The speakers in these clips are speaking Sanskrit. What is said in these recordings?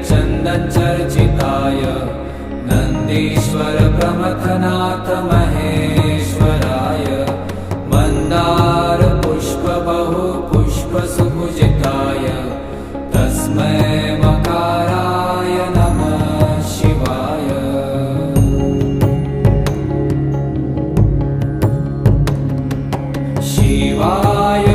नीलचन्दनचर्चिताय नन्दीश्वर प्रमथनाथ महेश्वराय मन्दार पुष्प बहु पुष्प सुपूजिताय तस्मै मकाराय नमः शिवाय। शिवाय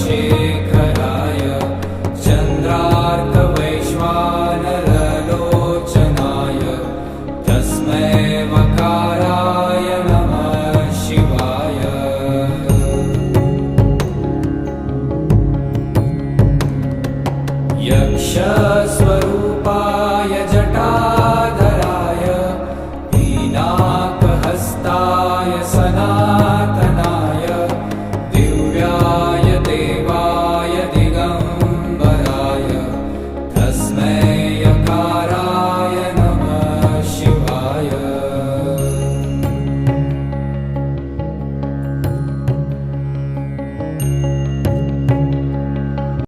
शेखराय चन्द्रार्तवैश्वारलोचनाय तस्मै मकाराय मम शिवाय। यक्षस्वरूपा